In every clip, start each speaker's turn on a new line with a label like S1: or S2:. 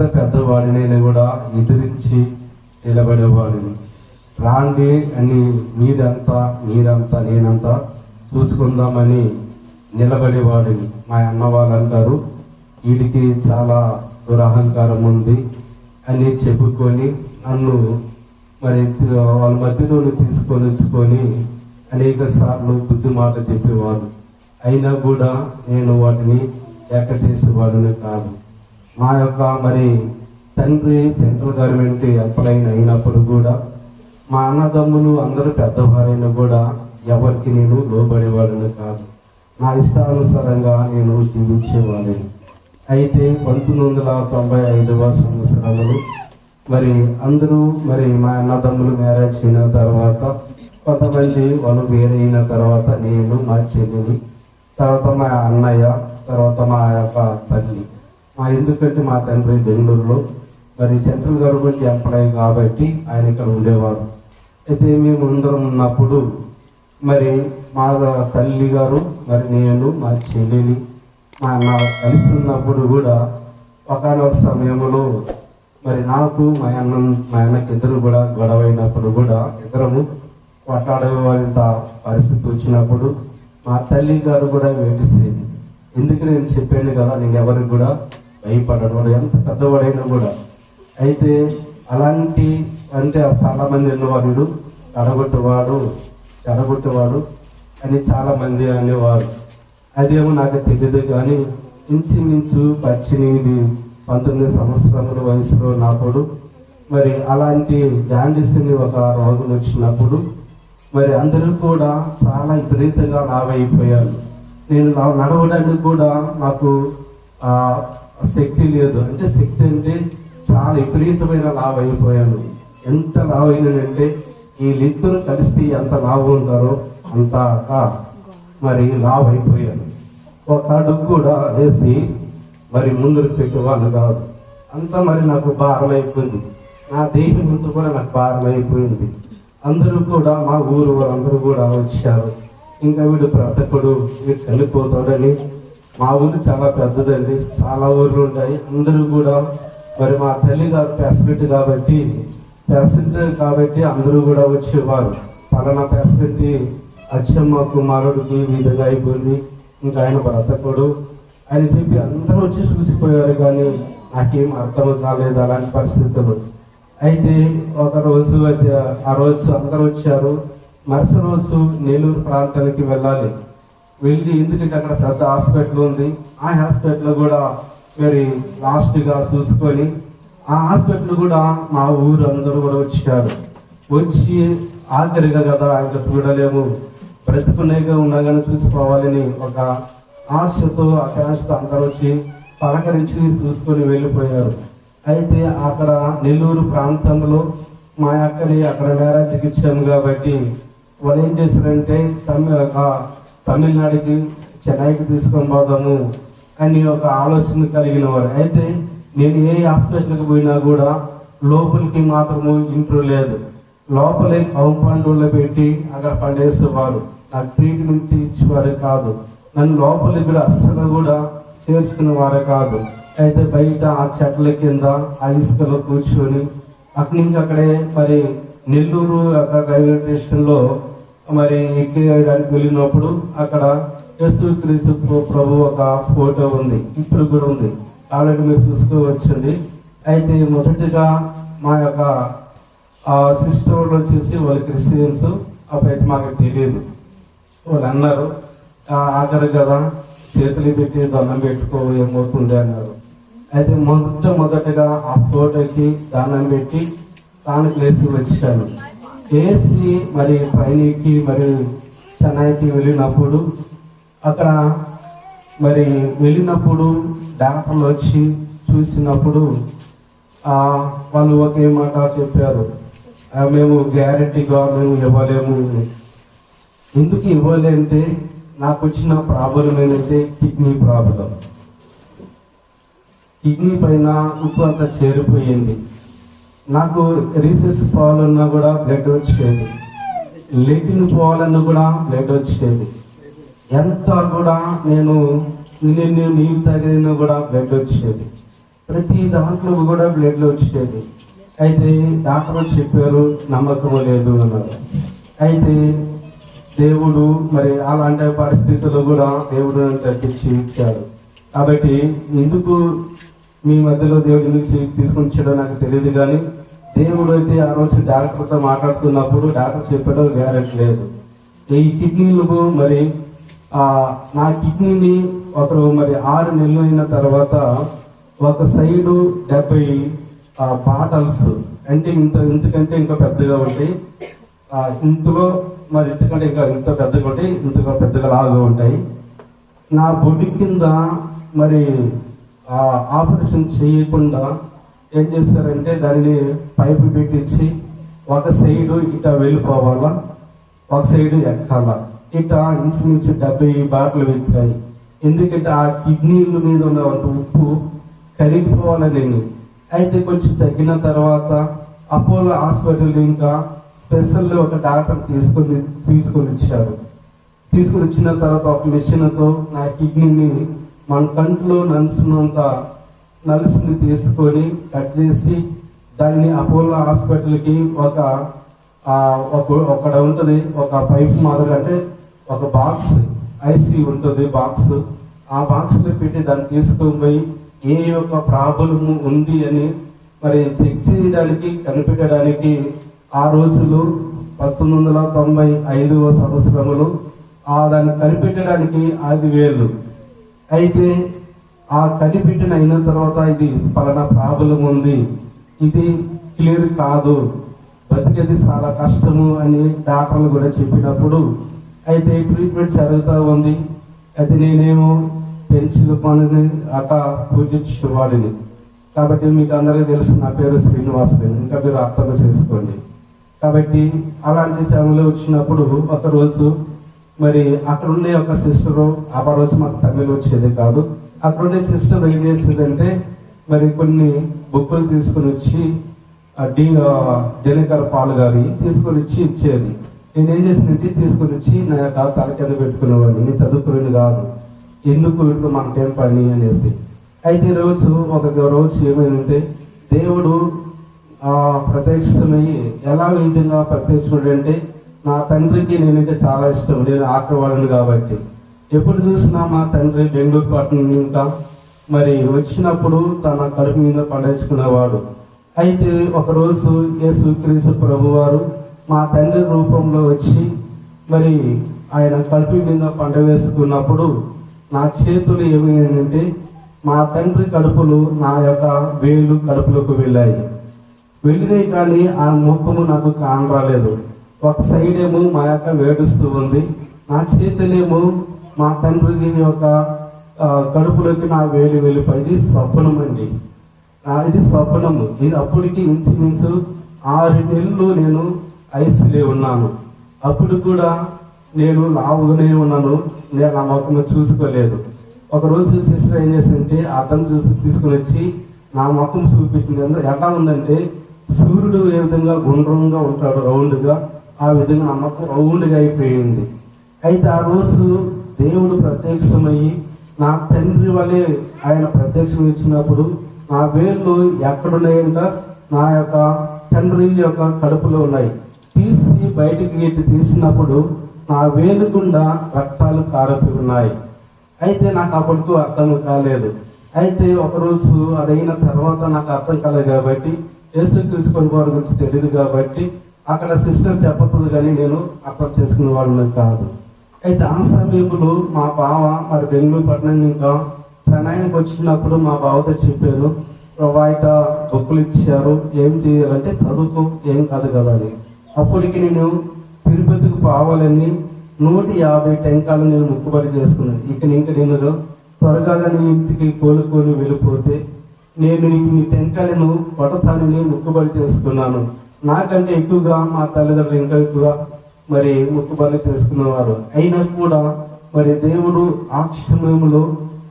S1: ఎంత పెద్దవాడినైనా కూడా ఎదిరించి నిలబడేవాడిని. రాండి అని మీరంతా మీరంతా నేనంతా చూసుకుందామని నిలబడేవాడిని. మా అన్న వాళ్ళు అంటారు వీడికి చాలా దురహంకారం ఉంది అని చెప్పుకొని నన్ను మరి వాళ్ళ మధ్యలోనే తీసుకొని వచ్చుకొని అనేక సార్లు బుద్ధి మాట చెప్పేవాడు. అయినా కూడా నేను వాటిని ఏక చేసేవాడిని కాదు. మా యొక్క మరి తండ్రి సెంట్రల్ గవర్నమెంట్ ఎంప్లాయీ అయినప్పుడు కూడా మా అన్నదమ్ములు అందరూ పెద్దవారైనా కూడా ఎవరికి నేను లోబడేవాడిని కాదు. నా ఇష్టానుసారంగా నేను జీవించేవాడిని. అయితే పంతొమ్మిది వందల తొంభై ఐదవ సంవత్సరంలో మరి అందరూ మరి మా అన్నదమ్ములు మ్యారేజ్ అయిన తర్వాత కొంతమంది వాళ్ళు వేరైన తర్వాత నేను మా చెల్లిని తర్వాత మా అన్నయ్య తర్వాత మా యొక్క తల్లి. ఎందుకంటే మా తండ్రి బెంగళూరులో మరి సెంట్రల్ గవర్నమెంట్ ఎంప్లాయీ కాబట్టి ఆయన ఇక్కడ ఉండేవారు. అయితే మేము అందరం ఉన్నప్పుడు మరి మా తల్లి గారు మరి నేను మా చెల్లెలి మా అన్న కలిసి ఉన్నప్పుడు కూడా ఒకనొక సమయంలో మరి నాకు మా అన్న మా అన్నకి ఇద్దరు కూడా గొడవైనప్పుడు కూడా ఇద్దరము కొట్లాడేంత పరిస్థితి వచ్చినప్పుడు మా తల్లి గారు కూడా వేడిసేది ఎందుకు నేను చెప్పాను కదా నేను ఎవరికి కూడా భయపడను వాడు ఎంత పెద్దవాడైనా కూడా. అయితే అలాంటి అంటే చాలామంది మంది తడగొట్టేవాడు చెడగొట్టేవాడు అని చాలామంది అనేవారు. అదేమో నాకు తెలియదు కానీ ఇంచుమించు పద్దెనిమిది పంతొమ్మిది సంవత్సరముల వయసులో ఉన్నప్పుడు మరి అలాంటి జాండీస్ని ఒక రోగం వచ్చినప్పుడు మరి అందరూ కూడా చాలా విపరీతంగా లావైపోయారు. నేను నడవడానికి కూడా నాకు ఆ, శక్తి లేదు. అంటే శక్తి అంటే చాలా విపరీతమైన లావు అయిపోయాను. ఎంత లావ్ అయినానంటే వీళ్ళిద్దరూ కలిసి ఎంత లావు ఉంటారో అంత మరి లావు అయిపోయాను. ఒక అడుగు కూడా వేసి మరి ముందుకు పెట్టేవాళ్ళు కాదు. అంతా మరి నాకు భారం అయిపోయింది. నా దేహం ముందు కూడా నాకు భారం అయిపోయింది. అందరూ కూడా మా ఊరు వాళ్ళందరూ కూడా వచ్చారు. ఇంకా వీడు బ్రతకుడు వీడు చనిపోతాడని మా ఊరు చాలా పెద్దదండి. చాలా ఊర్లు ఉంటాయి అందరూ కూడా మరి మా తల్లి గారు కాబట్టి ప్రెసిడెంట్ కాబట్టి అందరూ కూడా వచ్చేవారు. పలానా ప్రెసిడెంట్ అచ్చమ్మ కుమారుడికి విధంగా అయిపోయింది. ఇంకా ఆయన బ్రతకడు అని చెప్పి అందరూ వచ్చి చూసిపోయారు కానీ నాకేం అర్థం కాలేదు అలాంటి పరిస్థితులు. అయితే ఒక రోజు అయితే ఆ రోజు అందరూ వచ్చారు. మరుస రోజు నెల్లూరు ప్రాంతానికి వెళ్ళాలి. వెళ్ళి ఎందుకంటే అక్కడ పెద్ద హాస్పిటల్ ఉంది. ఆ హాస్పిటల్ కూడా మరి లాస్ట్గా చూసుకొని ఆ హాస్పిటల్ కూడా మా ఊరు అందరూ కూడా వచ్చారు. వచ్చి ఆఖరిగా కదా ఆయన చూడలేము. బ్రతుకునేగా ఉన్నా కానీ చూసుకోవాలని ఒక ఆశతో ఆకాంక్షతో అందరూ వచ్చి పలకరించి చూసుకొని వెళ్ళిపోయారు. అయితే అక్కడ నెల్లూరు ప్రాంతంలో మా అక్కని అక్కడ మ్యారేజ్కి ఇచ్చాము కాబట్టి వాళ్ళు ఏం చేశారంటే తమిళ తమిళనాడుకి చెన్నైకి తీసుకొని పోతాను. అని ఒక ఆలోచన కలిగిన వారు అయితే నేను ఏ హాస్పిటల్కి పోయినా కూడా లోపలికి మాత్రము ఇంట్లో లేదు. లోపలే కాంపౌండ్లో పెట్టి అక్కడ పడేసేవారు. నాకు ట్రీట్మెంట్ ఇచ్చేవారు కాదు. నన్ను లోపలికి కూడా అస్సలు కూడా చేర్చుకునే వారే కాదు. అయితే బయట ఆ చెట్ల కింద ఆ ఇసుకలో కూర్చొని అక్కడి నుంచి అక్కడే మరి నెల్లూరు అక్కడ రైల్వే స్టేషన్లో మరి ఎక్కేయడానికి వెళ్ళినప్పుడు అక్కడ యేసు క్రీస్తు ప్రభు ఒక ఫోటో ఉంది. ఇప్పుడు కూడా ఉంది. ఆల్రెడీ మీరు చూసుకోవచ్చండి అయితే మొదటిగా మా యొక్క సిస్టర్ వాళ్ళు వచ్చేసి వాళ్ళు క్రిస్టియన్స్ అప్పుడైతే మాకు తెలియదు. వాళ్ళు అన్నారు ఆఖరి కదా. చేతులు పెట్టి దండం పెట్టుకో ఏమవుతుంది? అన్నారు. అయితే మొదట మొదటగా ఆ ఫోటోకి దండం పెట్టి తాను క్లేసి వచ్చాను. ఏసీ మరి పైనకి మరి చెన్నైకి వెళ్ళినప్పుడు అక్కడ మరి వెళ్ళినప్పుడు డాక్టర్లు వచ్చి చూసినప్పుడు వాళ్ళు ఒకే మాట చెప్పారు. మేము గ్యారంటీగా మేము ఇవ్వలేము. ఎందుకు ఇవ్వలేంటే నాకు వచ్చిన ప్రాబ్లం ఏంటంటే కిడ్నీ ప్రాబ్లం. కిడ్నీ పైన ఉప్పు అంతా చేరిపోయింది. నాకు రీసెస్ పోవాలన్నా కూడా బ్లడ్ వచ్చేది. లెటిన్ పోవాలన్నా కూడా బ్లడ్ వచ్చేది. ఎంత కూడా నేను నేను నీళ్ళు తాగినా కూడా బ్లడ్ వచ్చేది. ప్రతి దాంట్లో కూడా బ్లడ్ వచ్చేది. అయితే డాక్టర్ చెప్పారు నమ్మకం లేదు అన్నారు. అయితే దేవుడు మరి అలాంటి పరిస్థితుల్లో కూడా దేవుడు తగ్గించి ఇచ్చాడు. కాబట్టి ఎందుకు మీ మధ్యలో దేవుడి నుంచి తీసుకొచ్చాడో నాకు తెలియదు కానీ దేవుడు అయితే ఆ రోజు డాక్టర్తో మాట్లాడుతున్నప్పుడు డాక్టర్ చెప్పడం గ్యారెంటీ లేదు. ఈ కిడ్నీలు మరి నా కిడ్నీని ఒకరు మరి ఆరు నెలలు అయిన తర్వాత ఒక సైడు డెబ్బై బాటల్స్ అంటే ఇంత ఇంతకంటే ఇంకా పెద్దగా ఉంటాయి. ఇంతలో మరి ఇంతకంటే ఇంకా ఇంత పెద్దగా ఉంటాయి ఇంతగా పెద్దగా లాగా ఉంటాయి. నా బొడ్డు కింద మరి ఆపరేషన్ చేయకుండా ఏం చేస్తారంటే దానిని పైపు పెట్టించి ఒక సైడు ఇట వెళ్ళిపోవాలా ఒక సైడు ఎక్కాల. ఇట ఇంచుమించు డెబ్బై బాటలు వెతికాయి ఎందుకంటే ఆ కిడ్నీల మీద ఉన్న ఉప్పు ఉప్పు నేను అయితే కొంచెం తగ్గిన తర్వాత అపోలో హాస్పిటల్ ఇంకా స్పెషల్ ఒక డాక్టర్ తీసుకొని తీసుకొని వచ్చారు. తీసుకుని వచ్చిన తర్వాత ఒక మిషన్తో నా కిడ్నీని మన కంట్లో నలుసున్నంత నలుసుని తీసుకొని కట్ చేసి దాన్ని అపోలో హాస్పిటల్కి ఒక ఒక ఒకడ ఉంటుంది ఒక పైప్ మాదిరి అంటే ఒక బాక్స్ ఐసీ ఉంటుంది బాక్స్. ఆ బాక్స్లో పెట్టి దాన్ని తీసుకొని పోయి ఏ యొక్క ప్రాబ్లం ఉంది అని మరి చెక్ చేయడానికి కనిపెట్టడానికి ఆ రోజులు పంతొమ్మిది వందల తొంభై ఐదవ సంవత్సరములు ఆ దాన్ని కనిపెట్టడానికి ఐదు వేలు అయితే ఆ కనిపెట్టిన అయిన తర్వాత ఇది పలానా ప్రాబ్లం ఉంది. ఇది క్లియర్ కాదు. బతికేది చాలా కష్టము అని డాక్టర్లు కూడా చెప్పినప్పుడు అయితే ట్రీట్మెంట్ జరుగుతూ ఉంది. అయితే నేనేమో పెన్సిల్ పనిని అట పూజించేవాడిని. కాబట్టి మీకు అందరికీ తెలుసు నా పేరు శ్రీనివాసులు ఇంకా మీరు అర్థం చేసుకోండి. కాబట్టి అలాంటి టైంలో వచ్చినప్పుడు ఒక రోజు మరి అక్కడ ఉండే ఒక సిస్టరు ఆ రోజు మాకు తమిళ వచ్చేది కాదు. అక్కడ సిస్టమ్ ఏం చేస్తుందంటే మరి కొన్ని బుక్కులు తీసుకొని వచ్చి డి ఆ, పాలు గారి తీసుకొని వచ్చి ఇచ్చేది. నేను ఏం చేసినట్టు తీసుకొని వచ్చి నా యొక్క తల కింద పెట్టుకునేవాడిని. నేను చదువుకునేది కాదు. ఎందుకు వీళ్ళు మనకేం పని అనేసి. అయితే రోజు ఒక రోజు ఏమైందంటే దేవుడు ఆ ప్రత్యక్షమయ్యి ఎలా విధంగా ప్రత్యక్షమయ్యాడు అంటే నా తండ్రికి నేనంటే చాలా ఇష్టం. నేను ఆకవాళ్ళను కాబట్టి. ఎప్పుడు చూసినా మా తండ్రి బెంగళూరు పట్టణం ఇంకా మరి వచ్చినప్పుడు తన కడుపు మీద పడేసుకునేవాడు. అయితే ఒకరోజు యేసు క్రీస్తు ప్రభువారు మా తండ్రి రూపంలో వచ్చి మరి ఆయన కడుపు మీద పంట వేసుకున్నప్పుడు నా చేతులు ఏమైనాయంటే మా తండ్రి కడుపులు నా యొక్క వేలు కడుపులోకి వెళ్ళాయి. వెళ్ళినాయి కానీ ఆ ముఖము నాకు కానరాలేదు. ఒక సైడ్ ఏమో మా యొక్క వేడుస్తూ ఉంది. నా చేతులేమో మా తండ్రికి యొక్క కడుపులోకి నా వేలు వెళ్ళిపోయింది స్వప్నం అండి. ఇది స్వప్నము. ఇది అప్పటికి ఇంచుమించు ఆరు నెలలు నేను ఐసీలో ఉన్నాను. అప్పుడు కూడా నేను లావుగానే ఉన్నాను. నేను నా ముఖం చూసుకోలేదు. ఒక రోజు సిస్టర్ ఏం చేసిందంటే అతను చూపి తీసుకుని వచ్చి నా ముఖం చూపించింది. ఎలా ఉందంటే సూర్యుడు ఏ విధంగా గుండ్రంగా ఉంటాడు రౌండ్గా ఆ విధంగా నా ముఖం రౌండ్గా అయిపోయింది. అయితే ఆ రోజు దేవుడు ప్రత్యక్షమయ్యి నా తండ్రి వలె ఆయన ప్రత్యక్షం ఇచ్చినప్పుడు నా వేళ్ళు ఎక్కడున్నాయంట? నా యొక్క తండ్రి యొక్క కడుపులో ఉన్నాయి. తీసి బయటికి ఎత్తి తీసినప్పుడు నా వేలు గుండా రక్తాలు కారపి ఉన్నాయి. అయితే నాకు అప్పటికు అర్థం కాలేదు. అయితే ఒకరోజు అదైన తర్వాత నాకు అర్థం కాలేదు కాబట్టి యేసుక్రీస్తు వారి గురించి తెలియదు కాబట్టి అక్కడ సిస్టర్ చెప్పదు కానీ నేను అర్థం చేసుకునే వాళ్ళని కాదు. అయితే ఆ సమయంలో మా బావ మరి బెంగళూరు పట్టణం ఇంకా సనాయానికి వచ్చినప్పుడు మా బావతో చెప్పారు బయట బుక్కులు ఇచ్చారు ఏం చేయాలంటే చదువుకో ఏం కాదు కదా అని. అప్పటికి నేను తిరుపతికి పోవాలని నూట యాభై టెంకాలు నేను ముక్కుబడి చేసుకున్నాను. ఇక ఇంకా నేను త్వరగా నీ ఇంటికి కోలుకొని వెళ్ళిపోతే నేను ఈ టెంకాయలను కొడతానని ముక్కుబడి చేసుకున్నాను. నాకంటే ఎక్కువగా మా తల్లిదండ్రులు ఇంకా ఎక్కువ మరి ముక్కుబలి చేసుకునేవారు అయినా కూడా మరి దేవుడు ఆ క్షణంలో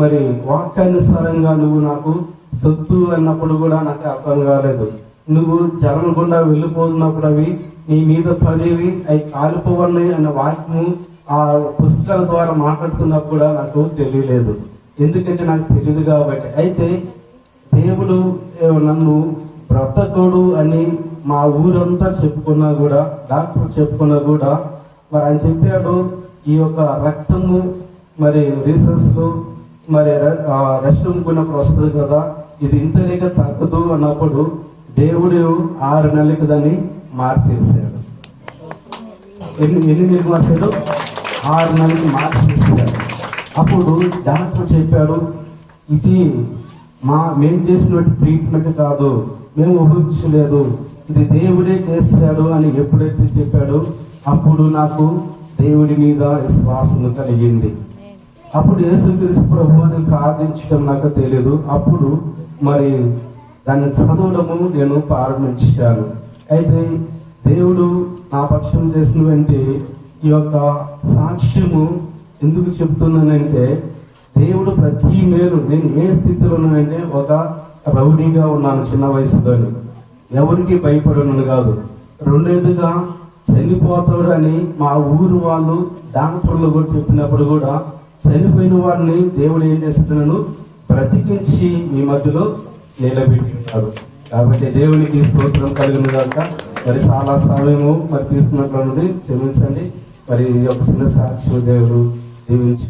S1: మరి వాక్యానుసారంగా నువ్వు నాకు సొత్తు అన్నప్పుడు కూడా నాకు అర్థం కాలేదు. నువ్వు జలం గుండా వెళ్ళిపోతున్నప్పుడు అవి నీ మీద పడేవి అవి కాలిపోవన్నాయి అన్న వాక్యము ఆ పుస్తకాల ద్వారా మాట్లాడుతున్నప్పుడు కూడా నాకు తెలియలేదు. ఎందుకంటే నాకు తెలియదు కాబట్టి. అయితే దేవుడు నన్ను బ్రతకుడు అని మా ఊరంతా చెప్పుకున్నా కూడా డాక్టర్ చెప్పుకున్నా కూడా మరి ఆయన చెప్పాడు ఈ యొక్క రక్తము మరి రీసెర్చ్ మరి రెస్ట్ రూమ్కున్నప్పుడు వస్తుంది కదా ఇది ఇంతలేక తగ్గదు అన్నప్పుడు దేవుడు ఆరు నెలలకు దాన్ని మార్చేసాడు ఎన్ని ఎన్ని నెలలు మార్చాడు? ఆరు నెలలకు మార్చేసాడు అప్పుడు డాక్టర్ చెప్పాడు ఇది మా మేము చేసినట్టు ట్రీట్మెంట్ కాదు మేము ఊహించలేదు ఇది దేవుడే చేశాడు అని ఎప్పుడైతే చెప్పాడో అప్పుడు నాకు దేవుడి మీద విశ్వాసం కలిగింది. అప్పుడు యేసుక్రీస్తు ప్రభు అని ప్రార్థించడం నాకు తెలియదు అప్పుడు మరి దాన్ని చదవడము నేను ప్రారంభించాను. అయితే దేవుడు నా పక్షం చేసినటువంటి ఈ యొక్క సాక్ష్యము ఎందుకు చెప్తున్నానంటే దేవుడు ప్రతి మేలు నేను ఏ స్థితిలో ఉన్నానంటే ఒక రౌడీగా ఉన్నాను చిన్న వయసులోని. ఎవరికి భయపడను కాదు. రెండేదిగా చనిపోతాడు అని మా ఊరు వాళ్ళు డాక్టర్లు కూడా చెప్పినప్పుడు కూడా చనిపోయిన వారిని దేవుడు ఏం చేస్తున్నాను బ్రతికించి మీ మధ్యలో నిలబెట్టినాడు కాబట్టి దేవునికి స్తోత్రం కలిగిన కాక మరి చాలా సమయము మరి తీసుకున్నట్లు క్షమించండి. మరి ఈ యొక్క చిన్న సాక్షి దేవుడు దీవించి